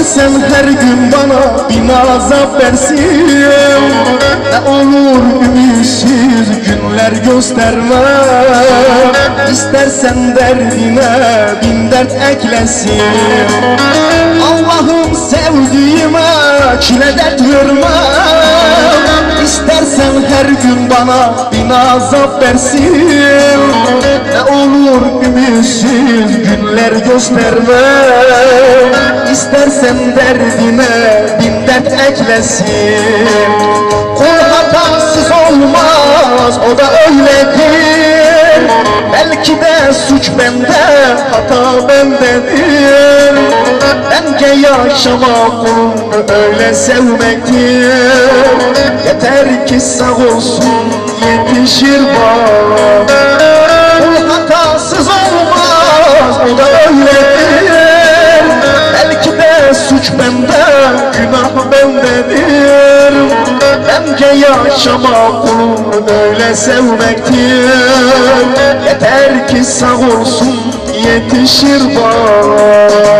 İstersen her gün bana bin azap versin. Ne olur ümitsiz günler gösterme İstersen derdine bin dert eklesin. Allah'ım sevdiğime çile dert verme Gün bana bin azap versin. Ne olur ümitsiz günler gösterme. İstersen derdine bin dert eklesin. Kul hatasız olmaz o da öyledir. Belki de suç bende hata bendedir Bence yaşamak kulunu öyle sevmektir Yeter ki sağ olsun yetişir bak Kul hatasız olmaz o da öyledir Belki de suç bende günah bendedir. Bence yaşamak kulunu öyle sevmektir Yeter ki sağ olsun yetişir bak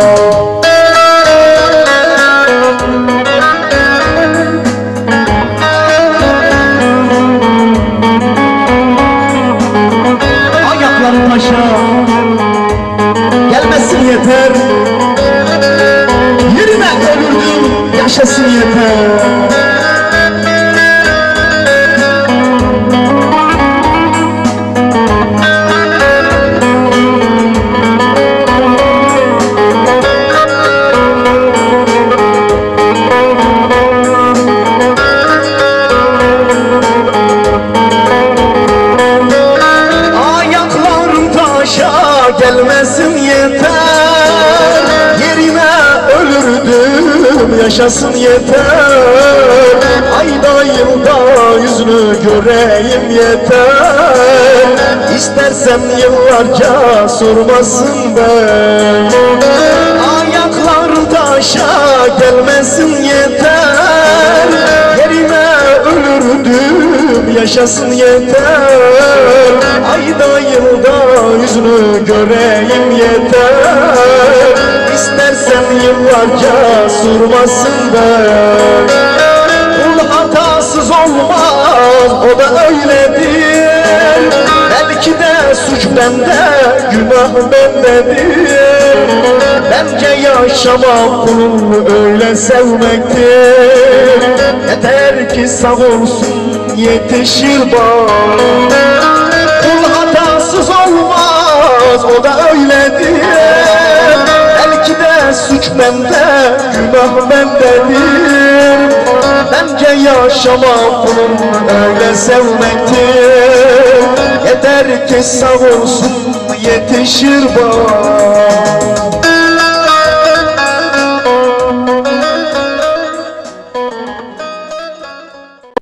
Taşa Gelmesin yeter. Yerine ölürdüm yaşasın yeter gelmesin yeter. Yerine ölürdüm yaşasın yeter. Ayda yılda yüzünü göreyim yeter. İstersem yıllarca sormasın ben Ayaklarım taşa gelmesin yeter yaşasın yeter. Ayda yılda yüzünü göreyim yeter. İstersen yıllarca sormasın ben Kul hatasız olmaz o da öyledir. Belki de suç bende günah bendedir. Bence yaşamak kulunu öyle sevmektir. Yeter ki sağ olsun yetişir bak Kul hatasız olmaz o da öyledir Belki de suç bende günah bendedir. Bence yaşamak kulunu öyle sevmektir. Yeter ki sağ olsun yetişir bak